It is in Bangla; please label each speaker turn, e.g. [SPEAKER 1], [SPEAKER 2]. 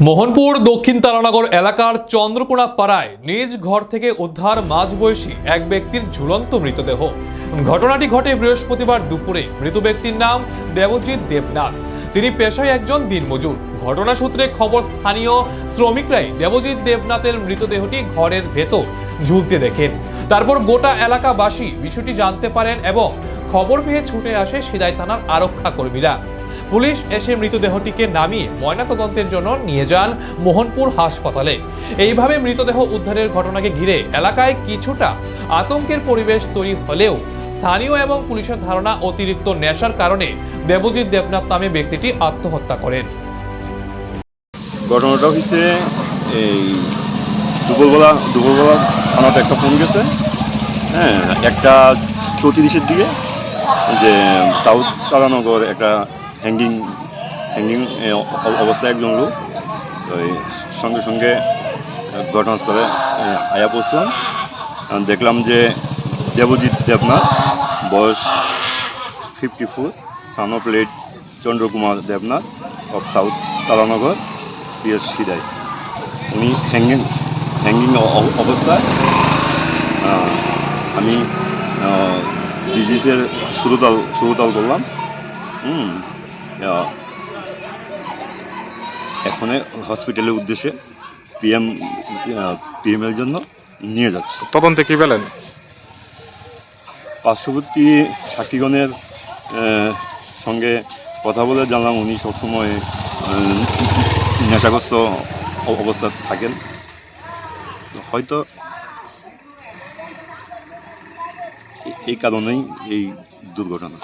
[SPEAKER 1] মোহনপুর দক্ষিণ তারানগর এলাকার চন্দ্রকোনা পাড়ায় নিজ ঘর থেকে উদ্ধার মাঝবয়সী এক ব্যক্তির ঝুলন্ত মৃতদেহ। ঘটনাটি ঘটে বৃহস্পতিবার দুপুরে। মৃত ব্যক্তির নাম দেবজিৎ দেবনাথ। তিনি পেশায় একজন দিনমজুর। ঘটনা সূত্রে খবর, স্থানীয় শ্রমিকরাই দেবজিৎ দেবনাথের মৃতদেহটি ঘরের ভেতর ঝুলতে দেখেন। তারপর গোটা এলাকাবাসী বিষয়টি জানতে পারেন এবং খবর পেয়ে ছুটে আসে সিদাই থানার আরক্ষা কর্মীরা। পুলিশ এসে মৃতদেহটিকে নামিয়ে ময়নাতদন্তের জন্য নিয়ে যান মোহনপুর হাসপাতালে। এইভাবে মৃতদেহ উদ্ধারের ঘটনাকে ঘিরে এলাকায় কিছুটা আতঙ্কের পরিবেশ তৈরি হলেও স্থানীয় এবং পুলিশের ধারণা অতিরিক্ত নেশার কারণে দেবজিৎ দেবনাথ নামে ব্যক্তিটি আত্মহত্যা করেন।
[SPEAKER 2] ঘটনাটা হয়েছে এই দুপুরবেলা দুপুরবেলা থানাতে একটা ফোন গেছে। হ্যাঁ একটা চৌত্রিশের দিকে যে সাউথ তারানগর একটা হ্যাঙ্গিং হ্যাঙ্গিং অবস্থায় একজন লোক। তো সঙ্গে সঙ্গে ঘটনাস্থলে আয়া পৌঁছলাম। দেখলাম যে দেবজিৎ দেবনাথ বয়স fifty four son of late Chandrakumar Debnath of south Taranagar PS Sidai উনি হ্যাঙ্গিং হ্যাঙ্গিং অবস্থায় আমি ডিজিজের শুরুতাল শুরুতাল করলাম। হুম এখন হসপিটালের উদ্দেশ্যে পিএম পিএমের জন্য নিয়ে যাচ্ছে।
[SPEAKER 3] তদন্তে কি পেলেন
[SPEAKER 2] পার্শ্ববর্তী সাক্ষীগণের সঙ্গে কথা বলে জানলাম উনি সবসময় নেশাগ্রস্ত অবস্থা থাকেন। হয়তো এই কারণেই এই দুর্ঘটনা।